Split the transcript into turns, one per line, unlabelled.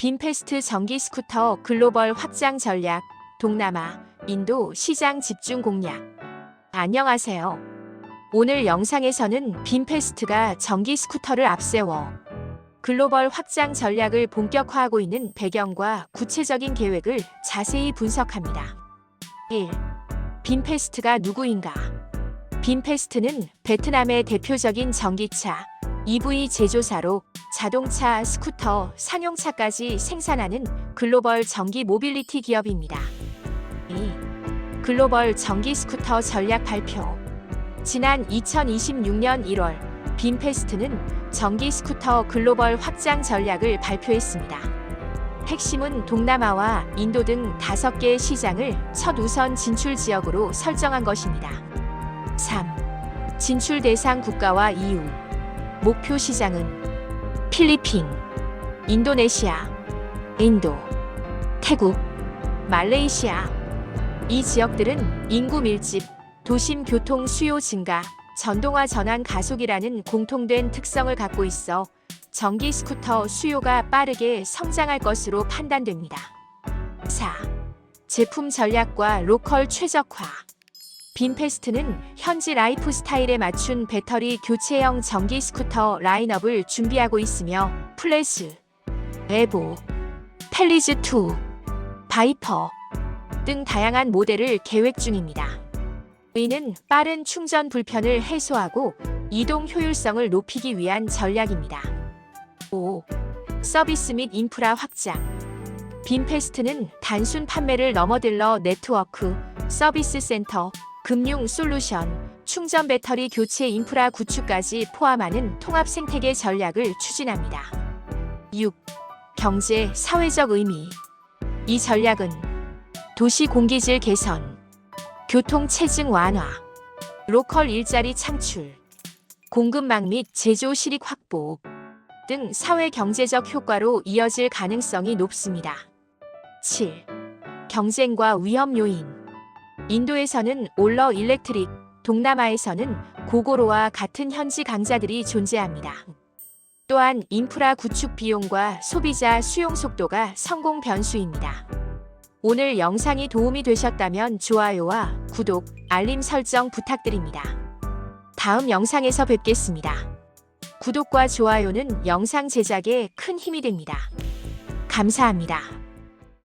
빈페스트 전기 스쿠터 글로벌 확장 전략, 동남아, 인도 시장 집중 공략. 안녕하세요. 오늘 영상에서는 빈페스트가 전기 스쿠터를 앞세워 글로벌 확장 전략을 본격화하고 있는 배경과 구체적인 계획을 자세히 분석합니다. 1. 빈페스트가 누구인가? 빈페스트는 베트남의 대표적인 전기차, EV 제조사로 자동차, 스쿠터, 상용차까지 생산하는 글로벌 전기 모빌리티 기업입니다. 2. 글로벌 전기 스쿠터 전략 발표. 지난 2026년 1월, 빈페스트는 전기 스쿠터 글로벌 확장 전략을 발표했습니다. 핵심은 동남아와 인도 등 다섯 개의 시장을 첫 우선 진출 지역으로 설정한 것입니다. 3. 진출 대상 국가와 이유. 목표 시장은 필리핀, 인도네시아, 인도, 태국, 말레이시아. 이 지역들은 인구 밀집, 도심 교통 수요 증가, 전동화 전환 가속이라는 공통된 특성을 갖고 있어 전기 스쿠터 수요가 빠르게 성장할 것으로 판단됩니다. 4. 제품 전략과 로컬 최적화. 빈페스트는 현지 라이프 스타일에 맞춘 배터리 교체형 전기 스쿠터 라인업을 준비하고 있으며 플래스, 에보, 펠리즈2, 바이퍼 등 다양한 모델을 계획 중입니다. 이는 빠른 충전 불편을 해소하고 이동 효율성을 높이기 위한 전략입니다. 5. 서비스 및 인프라 확장. 빈페스트는 단순 판매를 넘어들러 네트워크, 서비스 센터, 금융 솔루션, 충전 배터리 교체 인프라 구축까지 포함하는 통합 생태계 전략을 추진합니다. 6. 경제, 사회적 의미. 이 전략은 도시 공기질 개선, 교통 체증 완화, 로컬 일자리 창출, 공급망 및 제조 실익 확보 등 사회 경제적 효과로 이어질 가능성이 높습니다. 7. 경쟁과 위험 요인. 인도에서는 올러 일렉트릭, 동남아에서는 고고로와 같은 현지 강자들이 존재합니다. 또한 인프라 구축 비용과 소비자 수용 속도가 성공 변수입니다. 오늘 영상이 도움이 되셨다면 좋아요와 구독, 알림 설정 부탁드립니다. 다음 영상에서 뵙겠습니다. 구독과 좋아요는 영상 제작에 큰 힘이 됩니다. 감사합니다.